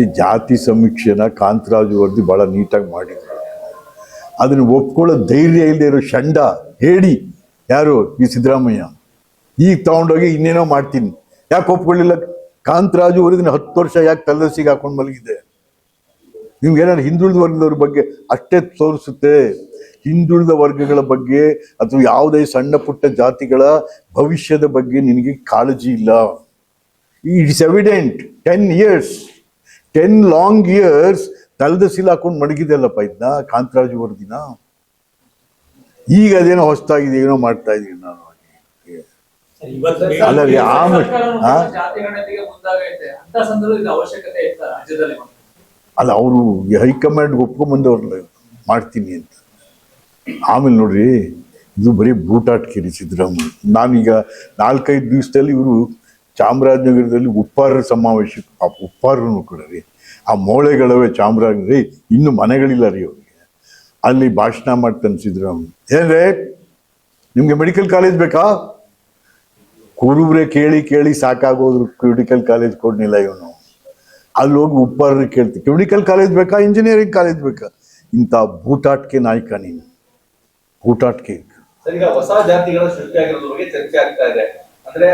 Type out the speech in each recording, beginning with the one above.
ಈ ಜಾತಿ ಸಮೀಕ್ಷೆನ ಕಾಂತರಾಜು ವರದಿ ಭಾಳ ನೀಟಾಗಿ ಮಾಡಿದ್ರು. ಅದನ್ನು ಒಪ್ಕೊಳ್ಳೋ ಧೈರ್ಯ ಇಲ್ಲದೆ ಇರೋ ಶಂಡ ಹೇಳಿ. ಯಾರು? ಈ ಸಿದ್ದರಾಮಯ್ಯ. ಈಗ ತಗೊಂಡೋಗಿ ಇನ್ನೇನೋ ಮಾಡ್ತೀನಿ. ಯಾಕೆ ಒಪ್ಕೊಳ್ಳಿಲ್ಲ? ಕಾಂತರಾಜು ವರದಿನ ಹತ್ತು ವರ್ಷ ಯಾಕೆ ತಲೆಸಿಗೆ ಹಾಕೊಂಡು ಮಲಗಿದೆ? ನಿಮ್ಗೆ ಏನಾದ್ರು ಹಿಂದುಳಿದ ವರ್ಗದವ್ರ ಬಗ್ಗೆ ಅಷ್ಟೇ ತೋರಿಸುತ್ತೆ. ಹಿಂದುಳಿದ ವರ್ಗಗಳ ಬಗ್ಗೆ ಅಥವಾ ಯಾವುದೇ ಸಣ್ಣ ಪುಟ್ಟ ಜಾತಿಗಳ ಭವಿಷ್ಯದ ಬಗ್ಗೆ ನಿನಗೆ ಕಾಳಜಿ ಇಲ್ಲ. It's evident ten years ten long years ತಲೆದ ಸಿಲ್ ಹಾಕೊಂಡು ಮಡಗಿದೆಲ್ಲಪ್ಪ ಇದನ್ನ ಕಾಂತರಾಜು ವರದಿನ ಈಗ ಅದೇನೋ ಹೊಸ್ತಾಗಿದೆ ಏನೋ ಮಾಡ್ತಾ ಇದೀನಿ ನಾನು ಅಲ್ಲ ರೀ, ಅಲ್ಲ ಅವರು ಹೈಕಮಾಂಡ್ ಒಪ್ಕೊಂಬಂದವ್ರಲ್ಲ ಮಾಡ್ತೀನಿ ಅಂತ. ಆಮೇಲೆ ನೋಡ್ರಿ ಇದು ಬರೀ ಬೂಟಾಟ್ಕಿರಿ ಸಿದ್ದರಾಮಯ್ಯ ನಾನೀಗ ನಾಲ್ಕೈದು ದಿವಸದಲ್ಲಿ ಇವರು ಚಾಮರಾಜನಗರದಲ್ಲಿ ಉಪ್ಪಾರರ ಸಮಾವೇಶ, ಆ ಉಪ್ಪಾರನು ಕೂಡ ರೀ. ಆ ಮೂಳೆಗಳವೇ ಚಾಮರಾಜನಗರ ಇನ್ನು ಮನೆಗಳಿಲ್ಲ ರೀ ಅವ್ರಿಗೆ. ಅಲ್ಲಿ ಭಾಷಣ ಮಾಡ್ತಾನೆ ಅವನು ಏನ್ರೇ ನಿಮಗೆ ಮೆಡಿಕಲ್ ಕಾಲೇಜ್ ಬೇಕಾ? ಕುರುಬ್ರೆ ಕೇಳಿ ಕೇಳಿ ಸಾಕಾಗೋದ್ರು ಮೆಡಿಕಲ್ ಕಾಲೇಜ್ ಕೊಡ್ನಿಲ್ಲ ಇವನು. ಅಲ್ಲಿ ಹೋಗಿ ಉಪ್ಪಾರ ಕೇಳ್ತೀವಿ ಮೆಡಿಕಲ್ ಕಾಲೇಜ್ ಬೇಕಾ ಇಂಜಿನಿಯರಿಂಗ್ ಕಾಲೇಜ್ ಬೇಕಾ? ಇಂಥ ಬೂಟಾಟ್ಕೆ ನಾಯಕ ನೀನು. ಬೂಟಾಟ್ಕೆ ಹೊಸ ಜಾತಿಗಳ ಸೃಷ್ಟಿಯಾಗಿರೋದ್ರ ಬಗ್ಗೆ ಚರ್ಚೆ ಆಗ್ತಾ ಇದೆ. ಅಂದ್ರೆ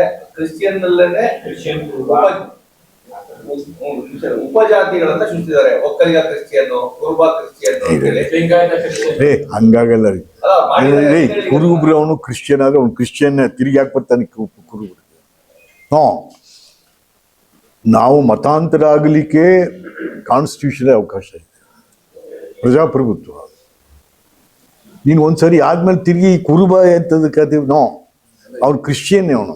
ಕ್ರಿಶ್ಚಿಯನ್ ಉಪ ಉಪಜಾತಿಗಳನ್ನ ಸೃಷ್ಟಿದ್ದಾರೆ ಒಕ್ಕಲಿಗ ಕ್ರಿಶ್ಚಿಯನ್ ಕುರುಬ ಕ್ರಿಶ್ಚಿಯನ್ ಹಂಗಾಗಲ್ಲ ರೀ. ಅಲ್ಲ, ರೇ ಕುರುಬ್ರು ಅವನು ಕ್ರಿಶ್ಚಿಯನ್ ಆದ್ರೆ ಅವ್ನು ಕ್ರಿಶ್ಚಿಯನ್ ತಿರುಗಿ ಯಾಕೆ ಬರ್ತಾನೆ ಹಾ. ನಾವು ಮತಾಂತರ ಆಗಲಿಕ್ಕೆ ಕಾನ್ಸ್ಟಿಟ್ಯೂಷನ್ ಅವಕಾಶ ಇದೆ. ಪ್ರಜಾಪ್ರಭುತ್ವ. ನೀನು ಒಂದ್ಸರಿ ಆದ್ಮೇಲೆ ತಿರುಗಿ ಕುರುಬ ಎಂತದಕ್ಕೆ ಅದೇ ನೋ. ಅವ್ನು ಕ್ರಿಶ್ಚಿಯನ್ನೇ ಅವನು.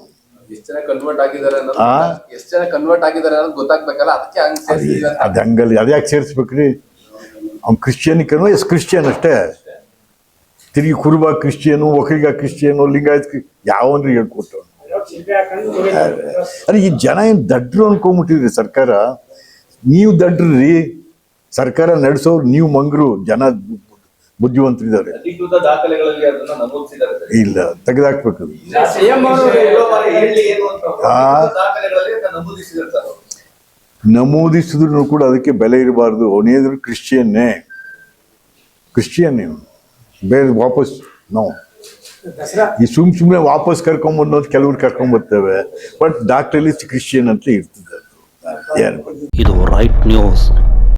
ಎಷ್ಟ್ ಜನ ಕನ್ವರ್ಟ್ ಆಗಿದ್ದಾರೆ ಅನ್ನೋದು ಆ? ಎಷ್ಟ್ ಜನ ಕನ್ವರ್ಟ್ ಆಗಿದ್ದಾರೆ ಅನ್ನೋದು ಗೊತ್ತಾಗ್ಬೇಕಲ್ಲ? ಅದಕ್ಕೆ ಹಂಗ್ ಸೇರ್ಸಿದೀವಿ ಅಂತ. ಅದು ಹಂಗಲ್ಲ. ಅದ್ಯಾಕೆ ಸೇರಿಸ್ಬೇಕ್ರಿ? ಅವ್ನು ಕ್ರಿಶ್ಚಿಯನಿಕನು ಎಸ್ ಕ್ರಿಶ್ಚಿಯನ್ ಅಷ್ಟೇ. ತಿರುಗಿ ಕುರುಬ ಕ್ರಿಶ್ಚಿಯನು ಒಕ್ಕಲಿಗ ಕ್ರಿಶ್ಚಿಯನು ಲಿಂಗಾಯತ್ ಕ್ರಿ- ಯಾವನ್ರಿ ಹೇಳ್ಕೊಟ್ಟು ಅರೆ ಈ ಜನ ಏನು ದಡ್ರು ಅನ್ಕೊಂಬಿಟ್ಟಿದ್ರಿ ಸರ್ಕಾರ? ನೀವು ದಡ್ರಿ ಸರ್ಕಾರ ನಡೆಸೋರು ನೀವು ಮಂಗರು. ಜನ ಬುದ್ಧಿವಂತರಿದ್ದಾರೆ. ಅಧಿಕೃತ ದಾಖಲೆಗಳಲ್ಲಿ ಅದನ್ನ ನಮೂದಿಸಿದ್ದಾರೆ ಇಲ್ಲ ತೆಗೆದಾಕ್ಬೇಕು ಸಿಎಂ ಅವರು ಹೇಳೋ ಮಾರೆ ಹೇಳಿ ಏನು ಅಂತ ಆ. ಅಧಿಕೃತ ದಾಖಲೆಗಳಲ್ಲಿ ಅದನ್ನ ನಮೂದಿಸಿದ್ದಾರೆ ಅವರು. ನಮೂದಿಸಿದ್ರು ಕೂಡ ಅದಕ್ಕೆ ಬೆಲೆ ಇರಬಾರ್ದು. ಅವನೇದ್ರು ಕ್ರಿಶ್ಚಿಯನ್ನೇ. ಕ್ರಿಶ್ಚಿಯನ್ನೇ ಬೇರೆ ವಾಪಸ್ ನೋ. ಈ ಸುಮ್ ಸುಮ್ಮನೆ ವಾಪಸ್ ಕರ್ಕೊಂಬಂದು ಕೆಲವ್ರು ಕರ್ಕೊಂಬರ್ತೇವೆ. ಬಟ್ ಡಾಕ್ಟರ್ ಕ್ರಿಶ್ಚಿಯನ್ ಅಂತ ಇರ್ತದೆ. ಇದು ರೈಟ್ ನ್ಯೂಸ್